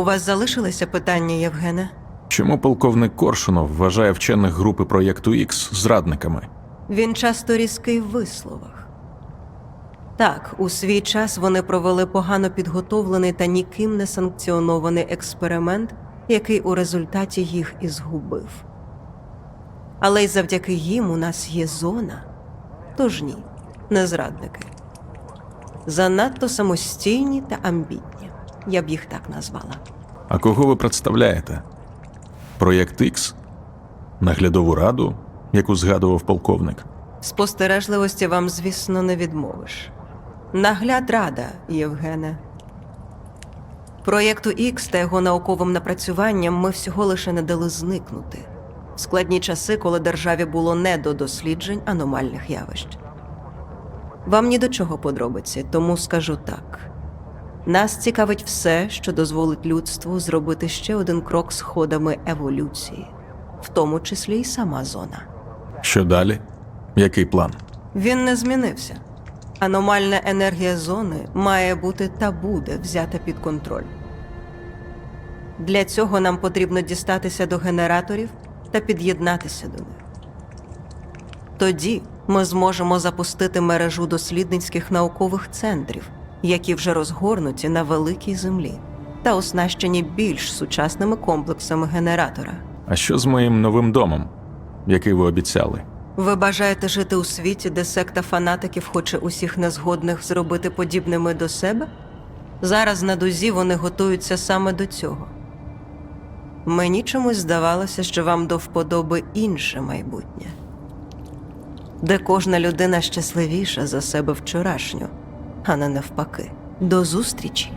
У вас залишилися питання, Євгене? Чому полковник Коршунов вважає вчених групи проєкту X зрадниками? Він часто різкий в висловах. Так, у свій час вони провели погано підготовлений та ніким не санкціонований експеримент, який у результаті їх і згубив. Але й завдяки їм у нас є зона. Тож ні, не зрадники. Занадто самостійні та амбітні. Я б їх так назвала. А кого ви представляєте? Проєкт X? Наглядову раду, яку згадував полковник? Спостережливості вам, звісно, не відмовиш. Нагляд рада, Євгене. Проєкту X та його науковим напрацюванням ми всього лише не дали зникнути складні часи, коли державі було не до досліджень аномальних явищ. Вам ні до чого подробиці, тому скажу так: нас цікавить все, що дозволить людству зробити ще один крок сходами еволюції, в тому числі й сама зона. Що далі? Який план? Він не змінився. Аномальна енергія зони має бути та буде взята під контроль. Для цього нам потрібно дістатися до генераторів та під'єднатися до них. Тоді ми зможемо запустити мережу дослідницьких наукових центрів, які вже розгорнуті на великій землі та оснащені більш сучасними комплексами генератора. А що з моїм новим домом, який ви обіцяли? Ви бажаєте жити у світі, де секта фанатиків хоче усіх незгодних зробити подібними до себе? Зараз на дузі вони готуються саме до цього. Мені чомусь здавалося, що вам до вподоби інше майбутнє, де кожна людина щасливіша за себе вчорашню, а не навпаки. До зустрічі!